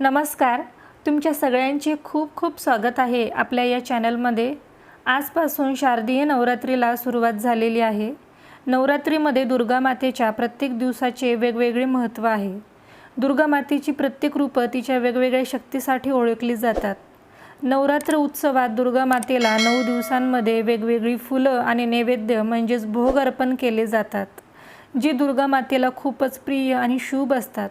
नमस्कार. तुमच्या सगळ्यांचे खूप खूप स्वागत आहे आपल्या या चॅनलमध्ये. आजपासून शारदीय नवरात्रीला सुरुवात झालेली आहे. नवरात्रीमध्ये दुर्गा मातेच्या प्रत्येक दिवसाचे वेगवेगळे महत्त्व आहे. दुर्गा मातेची प्रत्येक रूपं तिच्या वेगवेगळ्या शक्तीसाठी ओळखली जातात. नवरात्र उत्सवात दुर्गा मातेला नऊ दिवसांमध्ये वेगवेगळी फुलं आणि नैवेद्य म्हणजेच भोग अर्पण केले जातात जे दुर्गा मातेला खूपच प्रिय आणि शुभ असतात.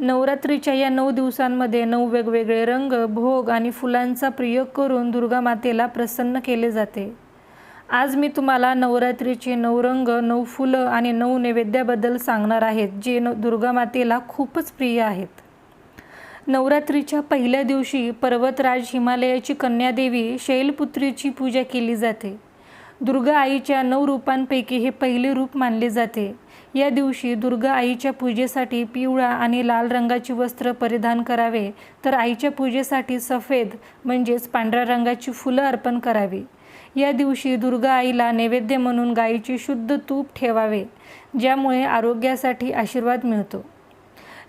नवरात्रीच्या या नऊ दिवसांमध्ये नऊ वेगवेगळे रंग भोग आणि फुलांचा प्रयोग करून दुर्गा मातेला प्रसन्न केले जाते. आज मी तुम्हाला नवरात्रीचे नऊ रंग नऊ फुलं आणि नऊ नैवेद्याबद्दल सांगणार आहेत जे न दुर्गा मातेला खूपच प्रिय आहेत. नवरात्रीच्या पहिल्या दिवशी पर्वतराज हिमालयाची कन्यादेवी शैलपुत्रीची पूजा केली जाते. दुर्गा आईच्या नऊ रूपांपैकी हे पहिले रूप मानले जाते. या दिवशी दुर्गा आईच्या पूजेसाठी पिवळा आणि लाल रंगाची वस्त्र परिधान करावे. तर आईच्या पूजेसाठी सफेद म्हणजेच पांढऱ्या रंगाची फुलं अर्पण करावी. या दिवशी दुर्गा आईला नैवेद्य म्हणून गाईचे शुद्ध तूप ठेवावे ज्यामुळे आरोग्यासाठी आशीर्वाद मिळतो.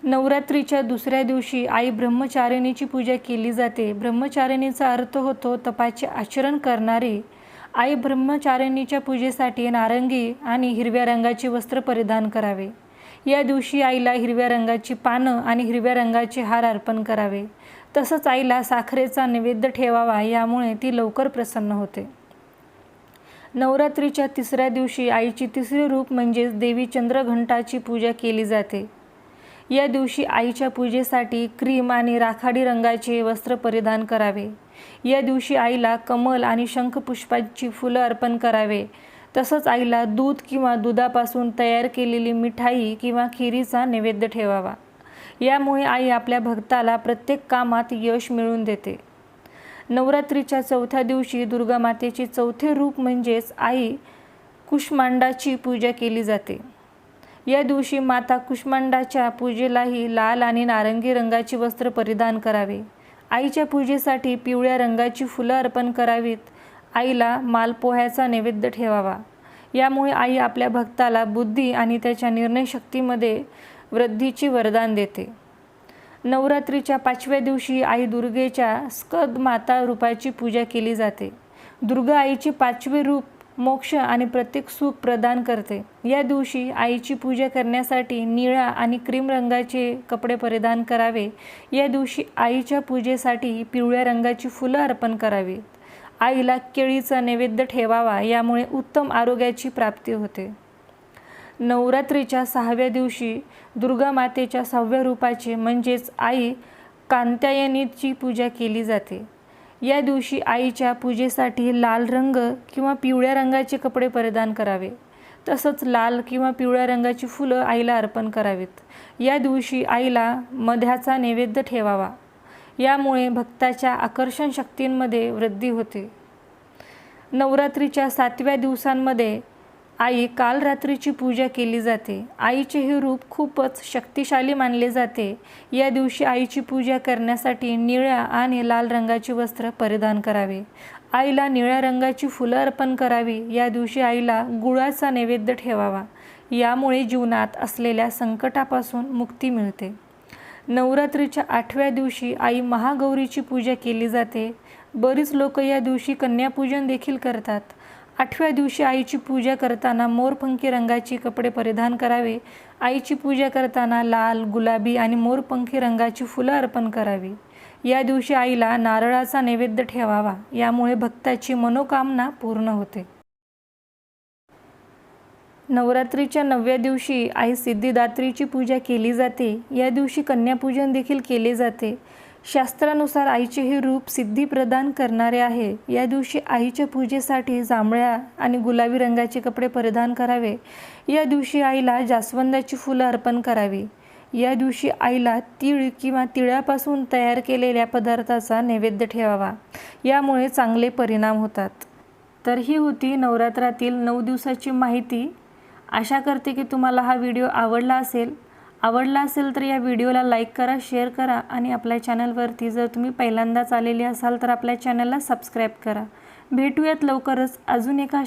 नवरात्रीच्या दुसऱ्या दिवशी आई ब्रह्मचारिणीची पूजा केली जाते. ब्रह्मचारिणीचा अर्थ होतो तपाचे आचरण करणारी आई ब्रह्मचारिणीच्या पूजेसाठी नारंगी आणि हिरव्या रंगाचे वस्त्र परिधान करावे. या दिवशी आईला हिरव्या रंगाची पानं आणि हिरव्या रंगाचे हार अर्पण करावे. तसंच आईला साखरेचा नैवेद्य ठेवावा यामुळे ती लवकर प्रसन्न होते. नवरात्रीच्या तिसऱ्या दिवशी आईची तिसरे रूप म्हणजेच देवी चंद्रघंटाची पूजा केली जाते. या दिवशी आईच्या पूजेसाठी क्रीम आणि राखाडी रंगाचे वस्त्र परिधान करावे. या दिवशी आईला कमल आणि शंखपुष्पाची फुलं अर्पण करावे. तसंच आईला दूध किंवा दुधापासून तयार केलेली मिठाई किंवा खिरीचा नैवेद्य ठेवावा. यामुळे आई आपल्या भक्ताला प्रत्येक कामात यश मिळवून देते. नवरात्रीच्या चौथ्या दिवशी दुर्गा मातेचे चौथे रूप म्हणजेच आई कुष्मांडाची पूजा केली जाते. या दिवशी माता कुष्मांडाच्या पूजेलाही लाल आणि नारंगी रंगाची वस्त्र परिधान करावे. आईच्या पूजेसाठी पिवळ्या रंगाची फुलं अर्पण करावीत. आईला मालपोह्याचा नैवेद्य ठेवावा. यामुळे आई आपल्या भक्ताला बुद्धी आणि त्याच्या निर्णयशक्तीमध्ये वृद्धीची वरदान देते. नवरात्रीच्या पाचव्या दिवशी आई दुर्गेच्या स्कद माता रूपाची पूजा केली जाते. दुर्गा आईचे पाचवे रूप मोक्ष आणि प्रत्येक सुख प्रदान करते. या दिवशी आईची पूजा करण्यासाठी निळा आणि क्रीम रंगाचे कपडे परिधान करावे. या दिवशी आईच्या पूजेसाठी पिवळ्या रंगाची फुलं अर्पण करावी. आईला केळीचा नैवेद्य ठेवावा यामुळे उत्तम आरोग्याची प्राप्ती होते. नवरात्रीच्या सहाव्या दिवशी दुर्गा मातेच्या सहाव्या रूपाचे म्हणजेच आई कांत्यायनीची पूजा केली जाते. या दिवशी आईच्या पूजेसाठी लाल रंग किंवा पिवळ्या रंगाचे कपडे परिधान करावे. तसंच लाल किंवा पिवळ्या रंगाची फुलं आईला अर्पण करावीत. या दिवशी आईला मध्याचा नैवेद्य ठेवावा. यामुळे भक्ताच्या आकर्षण शक्तींमध्ये वृद्धी होते. नवरात्रीच्या सातव्या दिवसांमध्ये आई काल रात्रीची पूजा केली जाते. आईचे हे रूप खूपच शक्तिशाली मानले जाते. या दिवशी आईची पूजा करण्यासाठी निळ्या आणि लाल रंगाची वस्त्र परिधान करावे. आईला निळ्या रंगाची फुलं अर्पण करावी. या दिवशी आईला गुळाचा नैवेद्य ठेवावा. यामुळे जीवनात असलेल्या संकटापासून मुक्ती मिळते. नवरात्रीच्या आठव्या दिवशी आई महागौरीची पूजा केली जाते. बरीच लोक या दिवशी कन्यापूजन देखील करतात. आठव्या दिवशी आईची पूजा करताना मोरपंखी रंगाची कपडे परिधान करावे. आईची पूजा करताना लाल गुलाबी आणि मोरपंखी रंगाची फुलं अर्पण करावी. या दिवशी आईला नारळाचा नैवेद्य ठेवावा. यामुळे भक्ताची मनोकामना पूर्ण होते. नवरात्रीच्या नवव्या दिवशी आई सिद्धिदात्रीची पूजा केली जाते. या दिवशी कन्यापूजन देखील केले जाते. शास्त्रानुसार आईचे हे रूप सिद्धी प्रदान करणारे आहे. या दिवशी आईच्या पूजेसाठी जांभळ्या आणि गुलाबी रंगाचे कपडे परिधान करावे. या दिवशी आईला जास्वंदाची फुलं अर्पण करावी. या दिवशी आईला तीळ किंवा तिळापासून तयार केलेल्या पदार्थाचा नैवेद्य ठेवावा. यामुळे चांगले परिणाम होतात. तर ही होती नवरात्रातील नऊ दिवसाची माहिती. आशा करते की तुम्हाला हा व्हिडिओ आवडला असेल. आवडला असेल तर या व्हिडिओला लाईक करा शेअर करा आणि आपल्या चॅनलवरती जर तुम्ही पहिल्यांदाच आलेले असाल तर आपल्या चॅनलला सबस्क्राईब करा. भेटूयात लवकरच अजून एका